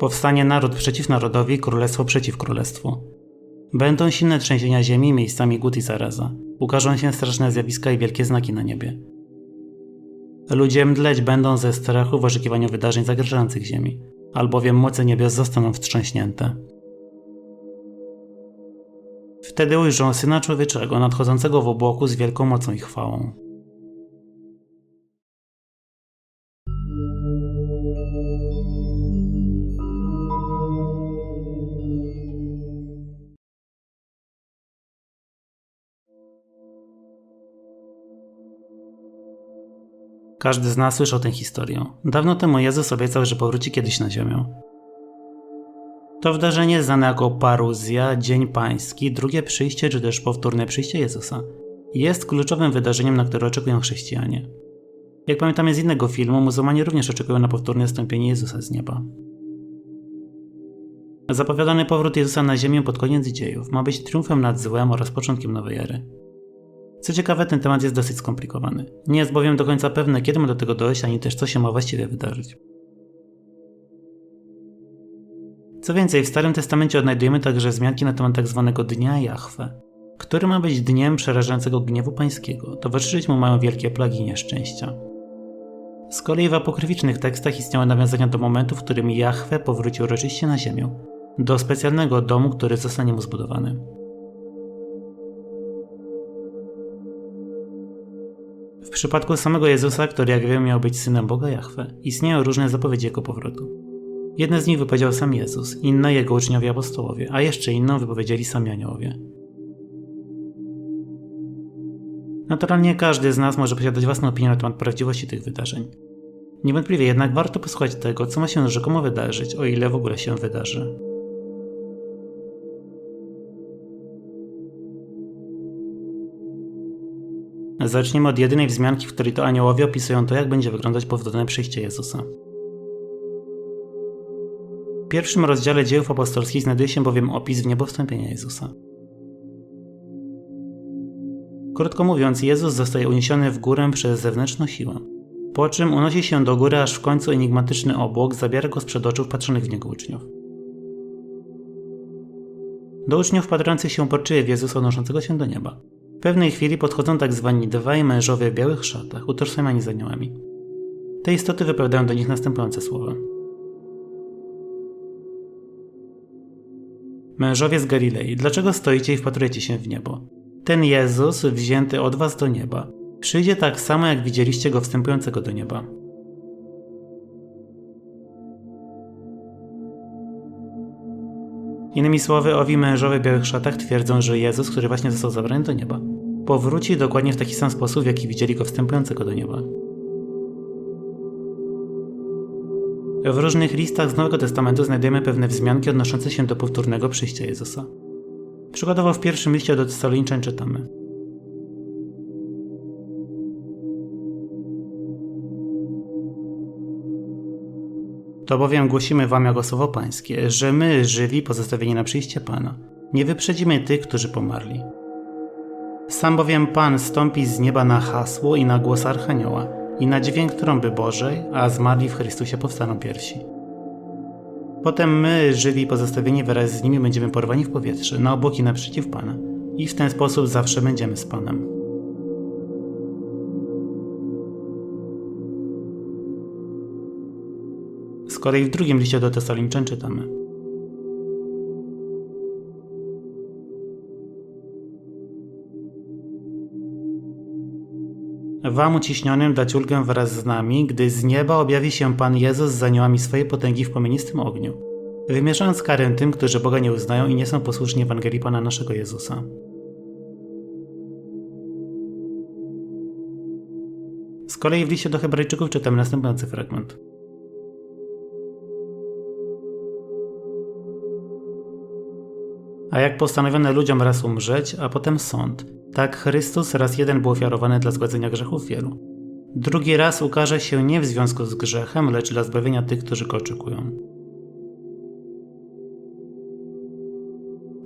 Powstanie naród przeciw narodowi, królestwo przeciw królestwu. Będą silne trzęsienia ziemi, miejscami głód i zaraza. Ukażą się straszne zjawiska i wielkie znaki na niebie. Ludzie mdleć będą ze strachu w oczekiwaniu wydarzeń zagrażających ziemi, albowiem moce niebios zostaną wstrząśnięte. Wtedy ujrzą Syna Człowieczego nadchodzącego w obłoku z wielką mocą i chwałą. Każdy z nas słyszał tę historię. Dawno temu Jezus obiecał, że powróci kiedyś na ziemię. To wydarzenie znane jako paruzja, Dzień Pański, drugie przyjście czy też powtórne przyjście Jezusa. Jest kluczowym wydarzeniem, na które oczekują chrześcijanie. Jak pamiętamy z innego filmu, muzułmanie również oczekują na powtórne stąpienie Jezusa z nieba. Zapowiadany powrót Jezusa na ziemię pod koniec dziejów ma być triumfem nad złem oraz początkiem nowej ery. Co ciekawe, ten temat jest dosyć skomplikowany. Nie jest bowiem do końca pewne, kiedy ma do tego dojść, ani też co się ma właściwie wydarzyć. Co więcej, w Starym Testamencie odnajdujemy także wzmianki na temat tzw. Tak Dnia Jahwe, który ma być dniem przerażającego gniewu pańskiego. Towarzyszyć mu mają wielkie plagi i nieszczęścia. Z kolei w apokryficznych tekstach istniały nawiązania do momentu, w którym Jahwe powrócił uroczyście na ziemię, do specjalnego domu, który zostanie mu zbudowany. W przypadku samego Jezusa, który jak wiemy miał być synem Boga Jahwe, istnieją różne zapowiedzi jego powrotu. Jedne z nich wypowiedział sam Jezus, inne jego uczniowie apostołowie, a jeszcze inną wypowiedzieli sami aniołowie. Naturalnie każdy z nas może posiadać własną opinię na temat prawdziwości tych wydarzeń. Niewątpliwie jednak warto posłuchać tego, co ma się rzekomo wydarzyć, o ile w ogóle się wydarzy. Zaczniemy od jedynej wzmianki, w której to aniołowie opisują to, jak będzie wyglądać powtórne przyjście Jezusa. W pierwszym rozdziale dziejów apostolskich znajduje się bowiem opis w niebo wstąpienia Jezusa. Krótko mówiąc, Jezus zostaje uniesiony w górę przez zewnętrzną siłę, po czym unosi się do góry, aż w końcu enigmatyczny obłok zabiera go sprzed oczu patrzonych w niego uczniów. Do uczniów wpatrujących się poczyje w Jezusa unoszącego się do nieba. W pewnej chwili podchodzą tak zwani dwaj mężowie w białych szatach, utożsamiani z aniołami. Te istoty wypowiadają do nich następujące słowa. Mężowie z Galilei, dlaczego stoicie i wpatrujecie się w niebo? Ten Jezus, wzięty od was do nieba, przyjdzie tak samo, jak widzieliście go wstępującego do nieba. Innymi słowy, owi mężowie w białych szatach twierdzą, że Jezus, który właśnie został zabrany do nieba, powróci dokładnie w taki sam sposób, w jaki widzieli go wstępującego do nieba. W różnych listach z Nowego Testamentu znajdujemy pewne wzmianki odnoszące się do powtórnego przyjścia Jezusa. Przykładowo w pierwszym liście do Tesaloniczan czytamy – To bowiem głosimy wam jako słowo pańskie, że my, żywi, pozostawieni na przyjście Pana, nie wyprzedzimy tych, którzy pomarli. Sam bowiem Pan stąpi z nieba na hasło i na głos Archanioła i na dźwięk trąby Bożej, a zmarli w Chrystusie powstaną piersi. Potem my, żywi pozostawieni wraz z nimi, będziemy porwani w powietrze, na obłoki naprzeciw Pana i w ten sposób zawsze będziemy z Panem. Z kolei w drugim liście do Tesaloniczan czytamy Wam uciśnionym dać ulgę wraz z nami, gdy z nieba objawi się Pan Jezus z aniołami swojej potęgi w płomienistym ogniu, wymierzając karę tym, którzy Boga nie uznają i nie są posłuszni Ewangelii Pana naszego Jezusa. Z kolei w liście do Hebrajczyków czytamy następujący fragment. A jak postanowione ludziom raz umrzeć, a potem sąd, tak Chrystus raz jeden był ofiarowany dla zgładzenia grzechów wielu. Drugi raz ukaże się nie w związku z grzechem, lecz dla zbawienia tych, którzy go oczekują.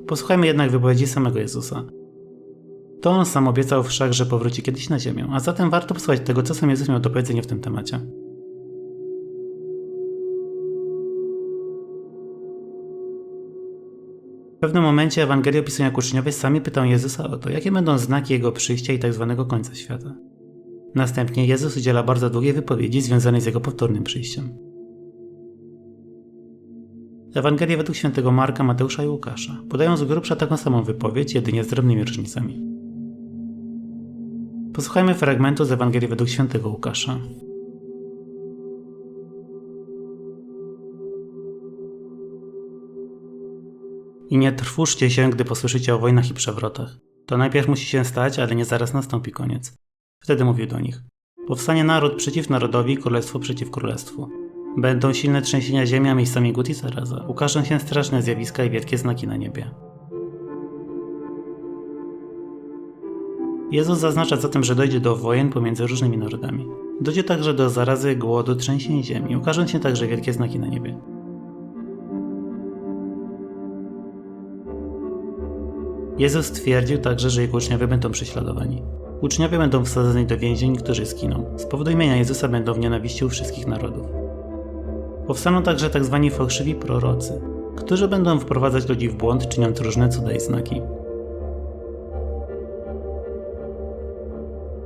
Posłuchajmy jednak wypowiedzi samego Jezusa. To on sam obiecał wszak, że powróci kiedyś na ziemię, a zatem warto posłuchać tego, co sam Jezus miał do powiedzenia w tym temacie. Pewnym momencie Ewangelii opisują jak uczniowie sami pytają Jezusa o to, jakie będą znaki Jego przyjścia i tak zwanego końca świata. Następnie Jezus udziela bardzo długiej wypowiedzi związanej z Jego powtórnym przyjściem. Ewangelie według świętego Marka, Mateusza i Łukasza podają z grubsza taką samą wypowiedź, jedynie z drobnymi różnicami. Posłuchajmy fragmentu z Ewangelii według świętego Łukasza. I nie trwóżcie się, gdy posłyszycie o wojnach i przewrotach. To najpierw musi się stać, ale nie zaraz nastąpi koniec. Wtedy mówił do nich: Powstanie naród przeciw narodowi, królestwo przeciw królestwu. Będą silne trzęsienia ziemi, a miejscami głód i zaraza. Ukażą się straszne zjawiska i wielkie znaki na niebie. Jezus zaznacza zatem, że dojdzie do wojen pomiędzy różnymi narodami. Dojdzie także do zarazy, głodu, trzęsień ziemi. Ukażą się także wielkie znaki na niebie. Jezus twierdził także, że jego uczniowie będą prześladowani. Uczniowie będą wsadzeni do więzień, którzy skiną. Z powodu imienia Jezusa będą w nienawiści u wszystkich narodów. Powstaną także tzw. Tak fałszywi prorocy, którzy będą wprowadzać ludzi w błąd, czyniąc różne cuda i znaki.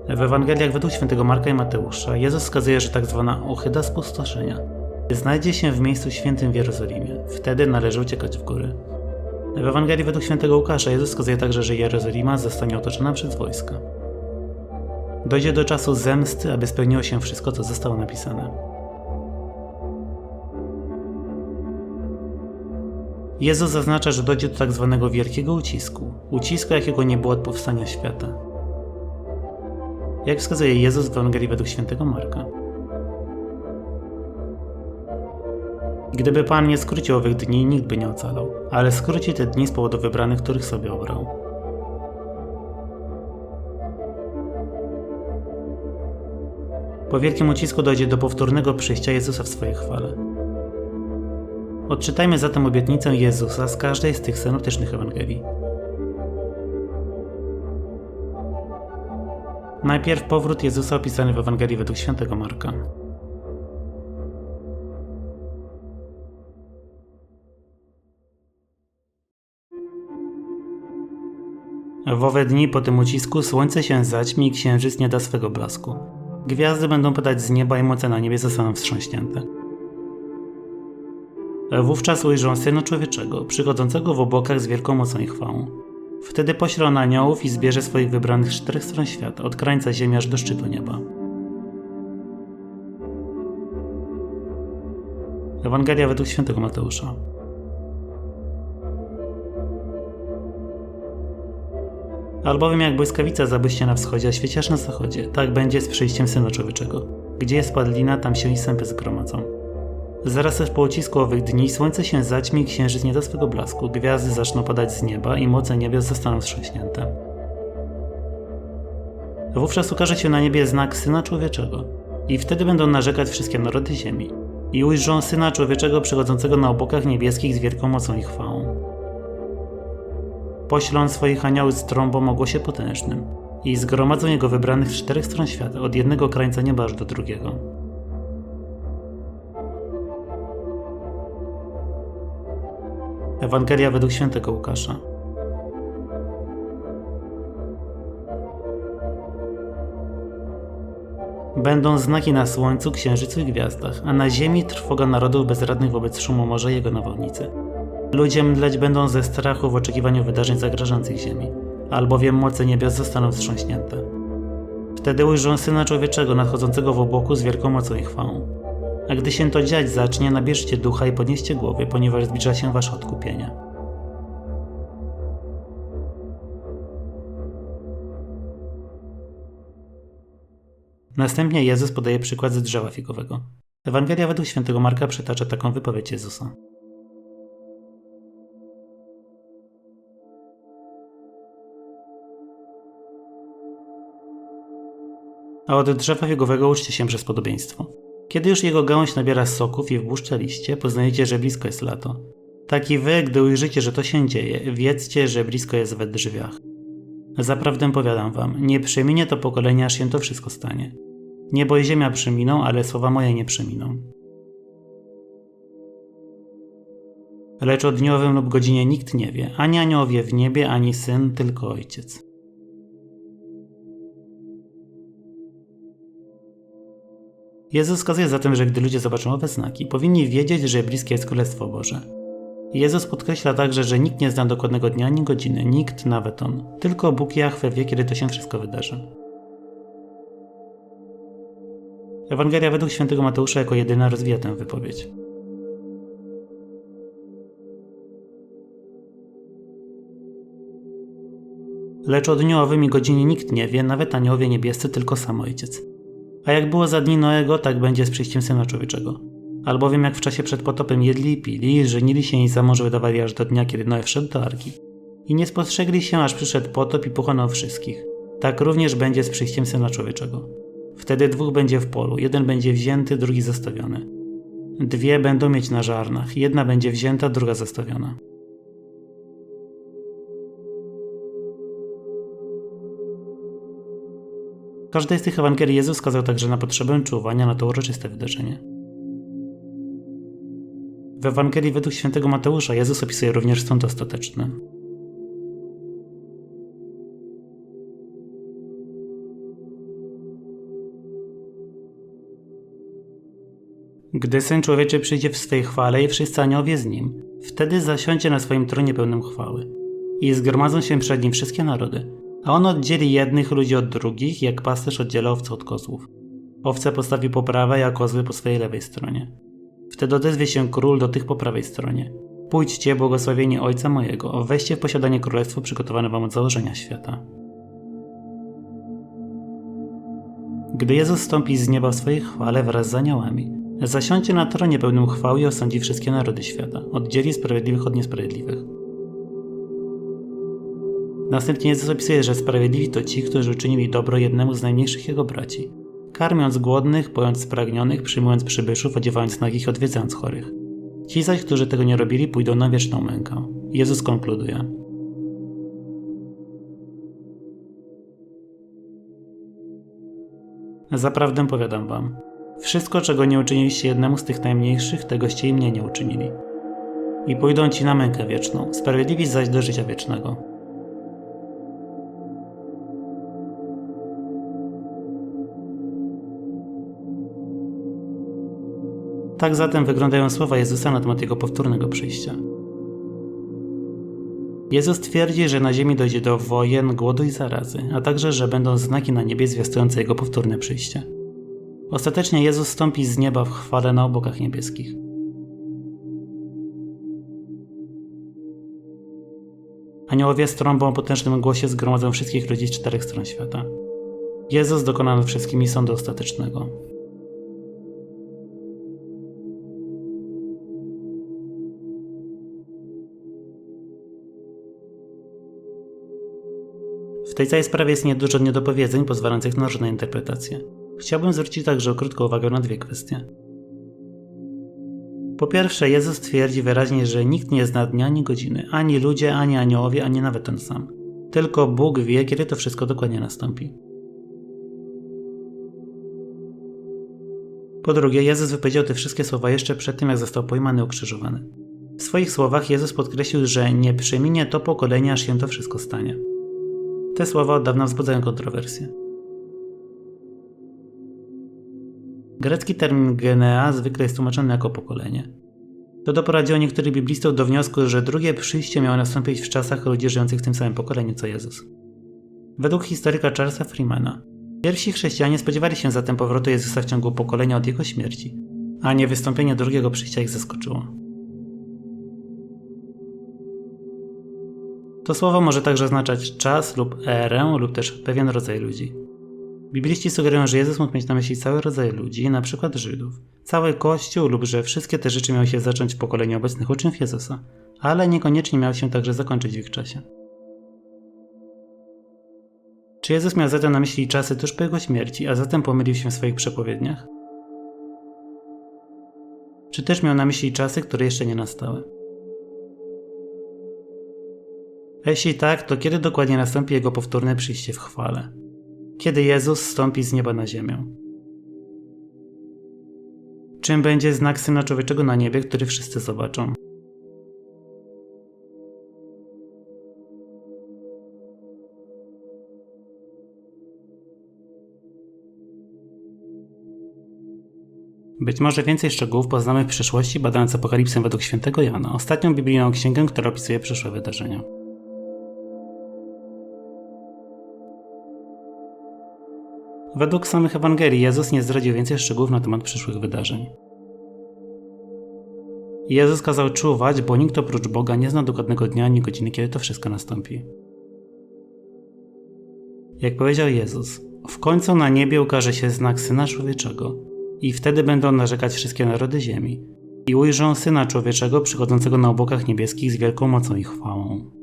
W Ewangeliach według świętego Marka i Mateusza Jezus wskazuje, że tzw. Tak ochyda spustoszenia znajdzie się w miejscu świętym w Jerozolimie. Wtedy należy uciekać w góry. W Ewangelii według świętego Łukasza Jezus wskazuje także, że Jerozolima zostanie otoczona przez wojska. Dojdzie do czasu zemsty, aby spełniło się wszystko, co zostało napisane. Jezus zaznacza, że dojdzie do tak zwanego wielkiego ucisku, ucisku jakiego nie było od powstania świata. Jak wskazuje Jezus w Ewangelii według świętego Marka. Gdyby Pan nie skrócił owych dni, nikt by nie ocalał, ale skróci te dni z powodu wybranych, których sobie obrał. Po wielkim ucisku dojdzie do powtórnego przyjścia Jezusa w swojej chwale. Odczytajmy zatem obietnicę Jezusa z każdej z tych synoptycznych Ewangelii. Najpierw powrót Jezusa opisany w Ewangelii według świętego Marka. W owe dni po tym ucisku słońce się zaćmi i księżyc nie da swego blasku. Gwiazdy będą padać z nieba i moce na niebie zostaną wstrząśnięte. Wówczas ujrzą Syna Człowieczego, przychodzącego w obłokach z wielką mocą i chwałą. Wtedy pośle on aniołów i zbierze swoich wybranych z czterech stron świata, od krańca ziemi aż do szczytu nieba. Ewangelia według świętego Mateusza. Albowiem jak błyskawica zabłyśnie na wschodzie, a świeciasz na zachodzie, tak będzie z przyjściem Syna Człowieczego. Gdzie jest padlina, tam się i sępy zgromadzą. Zaraz też po ucisku owych dni słońce się zaćmi, księżyc nie da swego blasku, gwiazdy zaczną padać z nieba i moce niebios zostaną wstrząśnięte. Wówczas ukaże się na niebie znak Syna Człowieczego i wtedy będą narzekać wszystkie narody ziemi i ujrzą Syna Człowieczego przychodzącego na obokach niebieskich z wielką mocą i chwałą. Poślą swoich aniołów z trąbą o głosie potężnym i zgromadzą jego wybranych z czterech stron świata, od jednego krańca nieba aż do drugiego. Ewangelia według świętego Łukasza. Będą znaki na słońcu, księżycu i gwiazdach, a na ziemi trwoga narodów bezradnych wobec szumu morza i jego nawodnicy. Ludzie mdleć będą ze strachu w oczekiwaniu wydarzeń zagrażających ziemi, albowiem moce niebios zostaną wstrząśnięte. Wtedy ujrzą Syna Człowieczego nadchodzącego w obłoku z wielką mocą i chwałą. A gdy się to dziać zacznie, nabierzcie ducha i podnieście głowy, ponieważ zbliża się wasze odkupienie. Następnie Jezus podaje przykład z drzewa figowego. Ewangelia według świętego Marka przytacza taką wypowiedź Jezusa. A od drzewa figowego uczcie się przez podobieństwo. Kiedy już jego gałąź nabiera soków i wbłuszcza liście, poznajecie, że blisko jest lato. Tak i wy, gdy ujrzycie, że to się dzieje, wiedzcie, że blisko jest we drzwiach. Zaprawdę powiadam wam, nie przeminie to pokolenie, aż się to wszystko stanie. Niebo i ziemia przeminą, ale słowa moje nie przeminą. Lecz o dniowym lub godzinie nikt nie wie, ani aniołowie w niebie, ani syn, tylko ojciec. Jezus wskazuje zatem, że gdy ludzie zobaczą owe znaki, powinni wiedzieć, że bliskie jest Królestwo Boże. Jezus podkreśla także, że nikt nie zna dokładnego dnia ani godziny, nikt, nawet on. Tylko Bóg Jahwe wie, kiedy to się wszystko wydarzy. Ewangelia według świętego Mateusza jako jedyna rozwija tę wypowiedź. Lecz o dniu owym i godzinie nikt nie wie, nawet aniołowie niebiescy, tylko sam Ojciec. A jak było za dni Noego, tak będzie z przyjściem Syna Człowieczego. Albowiem jak w czasie przed potopem jedli pili, żenili się i za mąż wydawali aż do dnia, kiedy Noe wszedł do arki. I nie spostrzegli się, aż przyszedł potop i pochłonął wszystkich. Tak również będzie z przyjściem Syna Człowieczego. Wtedy dwóch będzie w polu, jeden będzie wzięty, drugi zostawiony. Dwie będą mieć na żarnach, jedna będzie wzięta, druga zostawiona. Każdej z tych Ewangelii Jezus wskazał także na potrzebę czuwania na to uroczyste wydarzenie. W Ewangelii według świętego Mateusza Jezus opisuje również sąd ostateczny. Gdy Syn Człowieczy przyjdzie w swej chwale i wszyscy aniołowie z Nim, wtedy zasiądzie na swoim tronie pełnym chwały. I zgromadzą się przed Nim wszystkie narody, a On oddzieli jednych ludzi od drugich, jak pasterz oddziela owce od kozłów. Owce postawi po prawej, a kozły po swojej lewej stronie. Wtedy odezwie się król do tych po prawej stronie. Pójdźcie, błogosławieni Ojca mojego, weźcie w posiadanie królestwo przygotowane wam od założenia świata. Gdy Jezus stąpi z nieba w swojej chwale wraz z aniołami, zasiądzie na tronie pełnym chwały i osądzi wszystkie narody świata, oddzieli sprawiedliwych od niesprawiedliwych. Następnie Jezus opisuje, że sprawiedliwi to ci, którzy uczynili dobro jednemu z najmniejszych jego braci, karmiąc głodnych, pojąc spragnionych, przyjmując przybyszów, odziewając nagich, odwiedzając chorych. Ci zaś, którzy tego nie robili, pójdą na wieczną mękę. Jezus konkluduje. Zaprawdę powiadam wam, wszystko, czego nie uczyniliście jednemu z tych najmniejszych, tegoście i mnie nie uczynili. I pójdą ci na mękę wieczną, sprawiedliwi zaś do życia wiecznego. Tak zatem wyglądają słowa Jezusa na temat Jego powtórnego przyjścia. Jezus twierdzi, że na ziemi dojdzie do wojen, głodu i zarazy, a także, że będą znaki na niebie zwiastujące Jego powtórne przyjście. Ostatecznie Jezus stąpi z nieba w chwale na obokach niebieskich. Aniołowie z trąbą o potężnym głosie zgromadzą wszystkich ludzi z czterech stron świata. Jezus dokona wszystkimi sądu ostatecznego. Tej całej sprawie jest niedużo niedopowiedzeń pozwalających na różne interpretacje. Chciałbym zwrócić także krótką uwagę na dwie kwestie. Po pierwsze, Jezus twierdzi wyraźnie, że nikt nie zna dnia ani godziny, ani ludzie, ani aniołowie, ani nawet on sam. Tylko Bóg wie, kiedy to wszystko dokładnie nastąpi. Po drugie, Jezus wypowiedział te wszystkie słowa jeszcze przed tym, jak został pojmany i ukrzyżowany. W swoich słowach Jezus podkreślił, że nie przeminie to pokolenie, aż się to wszystko stanie. Te słowa od dawna wzbudzają kontrowersje. Grecki termin genea zwykle jest tłumaczony jako pokolenie. To doprowadziło niektórych biblistów do wniosku, że drugie przyjście miało nastąpić w czasach ludzi żyjących w tym samym pokoleniu co Jezus. Według historyka Charlesa Freemana, pierwsi chrześcijanie spodziewali się zatem powrotu Jezusa w ciągu pokolenia od jego śmierci, a nie wystąpienie drugiego przyjścia ich zaskoczyło. To słowo może także oznaczać czas lub erę lub też pewien rodzaj ludzi. Bibliści sugerują, że Jezus mógł mieć na myśli cały rodzaj ludzi, np. Żydów, cały Kościół lub że wszystkie te rzeczy miały się zacząć w pokoleniu obecnych uczniów Jezusa, ale niekoniecznie miały się także zakończyć w ich czasie. Czy Jezus miał zatem na myśli czasy tuż po jego śmierci, a zatem pomylił się w swoich przepowiedniach? Czy też miał na myśli czasy, które jeszcze nie nastały? Jeśli tak, to kiedy dokładnie nastąpi jego powtórne przyjście w chwale? Kiedy Jezus stąpi z nieba na ziemię? Czym będzie znak Syna Człowieczego na niebie, który wszyscy zobaczą? Być może więcej szczegółów poznamy w przyszłości badając Apokalipsę według świętego Jana, ostatnią biblijną księgę, która opisuje przyszłe wydarzenia. Według samych Ewangelii Jezus nie zdradził więcej szczegółów na temat przyszłych wydarzeń. Jezus kazał czuwać, bo nikt oprócz Boga nie zna dokładnego dnia ani godziny, kiedy to wszystko nastąpi. Jak powiedział Jezus, w końcu na niebie ukaże się znak Syna Człowieczego i wtedy będą narzekać wszystkie narody ziemi i ujrzą Syna Człowieczego przychodzącego na obłokach niebieskich z wielką mocą i chwałą.